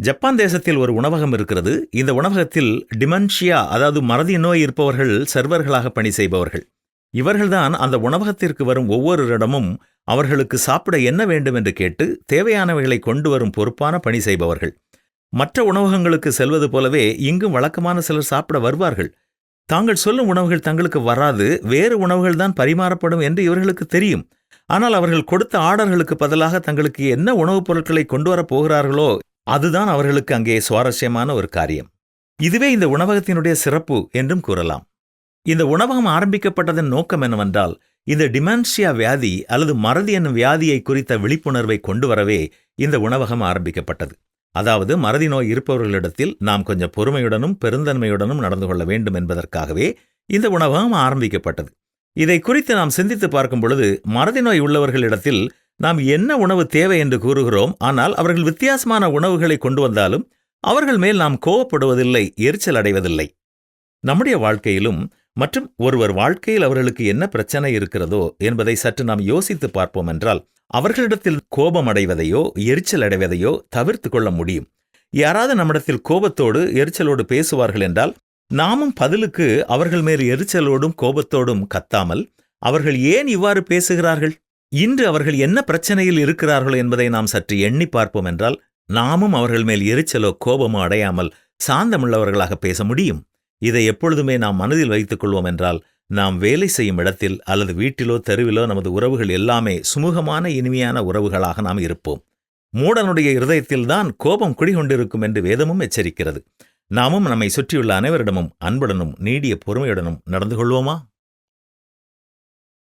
Japan தேசத்தில் ஒரு உணவகம் இருக்கிறது. இந்த உணவகத்தில் டிமென்ஷியா அதாவது மறதி நோய் இருப்பவர்கள் சர்வர்களாக பணி செய்பவர்கள். இவர்கள்தான் அந்த உணவகத்திற்கு வரும் ஒவ்வொருவரிடமும் அவர்களுக்கு சாப்பிட என்ன வேண்டும் என்று கேட்டு தேவையானவைகளை கொண்டு வரும் பொறுப்பான பணி செய்பவர்கள். மற்ற உணவகங்களுக்கு செல்வது போலவே இங்கும் வழக்கமான சிலர் சாப்பிட வருவார்கள். தாங்கள் சொல்லும் உணவுகள் தங்களுக்கு வராது வேறு உணவுகள் தான் பரிமாறப்படும் என்று இவர்களுக்கு தெரியும். ஆனால் அவர்கள் கொடுத்த ஆர்டர்களுக்கு பதிலாக தங்களுக்கு என்ன உணவுப் பொருட்களை கொண்டு வரப் போகிறார்களோ அதுதான் அவர்களுக்கு அங்கே சுவாரஸ்யமான ஒரு காரியம். இதுவே இந்த உணவகத்தினுடைய சிறப்பு என்றும் கூறலாம். இந்த உணவகம் ஆரம்பிக்கப்பட்டதன் நோக்கம் என்னவென்றால் இந்த டிமென்ஷியா வியாதி அல்லது மறதி என்னும் வியாதியை குறித்த விழிப்புணர்வை கொண்டு வரவே இந்த உணவகம் ஆரம்பிக்கப்பட்டது. அதாவது மறதி நோய் இருப்பவர்களிடத்தில் நாம் கொஞ்சம் பொறுமையுடனும் பெருந்தன்மையுடனும் நடந்து கொள்ள வேண்டும் என்பதற்காகவே இந்த உணவகம் ஆரம்பிக்கப்பட்டது. இதை குறித்து நாம் சிந்தித்து பார்க்கும் பொழுது மறதி நோய் உள்ளவர்களிடத்தில் நாம் என்ன உணவு தேவை என்று கூறுகிறோம் ஆனால் அவர்கள் வித்தியாசமான உணவுகளை கொண்டு வந்தாலும் அவர்கள் மேல் நாம் கோவப்படுவதில்லை எரிச்சல் அடைவதில்லை. நம்முடைய வாழ்க்கையிலும் மற்றும் ஒருவர் வாழ்க்கையில் அவர்களுக்கு என்ன பிரச்சனை இருக்கிறதோ என்பதை சற்று நாம் யோசித்து பார்ப்போம் என்றால் அவர்களிடத்தில் கோபம் அடைவதையோ எரிச்சல் அடைவதையோ தவிர்த்து கொள்ள முடியும். யாராவது நம்மிடத்தில் கோபத்தோடு எரிச்சலோடு பேசுவார்கள் என்றால் நாமும் பதிலுக்கு அவர்கள் மேல் எரிச்சலோடும் கோபத்தோடும் கத்தாமல் அவர்கள் ஏன் இவ்வாறு பேசுகிறார்கள்? இன்று அவர்கள் என்ன பிரச்சனையில் இருக்கிறார்கள் என்பதை நாம் சற்று எண்ணி பார்ப்போம் என்றால் நாமும் அவர்கள் மேல் எரிச்சலோ கோபமோ அடையாமல் சாந்தமுள்ளவர்களாக பேச முடியும். இதை எப்பொழுதுமே நாம் மனதில் வைத்துக் கொள்வோம் என்றால் நாம் வேலை செய்யும் இடத்தில் அல்லது வீட்டிலோ தெருவிலோ நமது உறவுகள் எல்லாமே சுமூகமான இனிமையான உறவுகளாக நாம் இருப்போம். மூடனுடைய இருதயத்தில்தான் கோபம் குடிகொண்டிருக்கும் என்று வேதமும் எச்சரிக்கிறது. நாமும் நம்மை சுற்றியுள்ள அனைவரிடமும் அன்புடனும் நீடிய பொறுமையுடனும் நடந்து கொள்வோமா?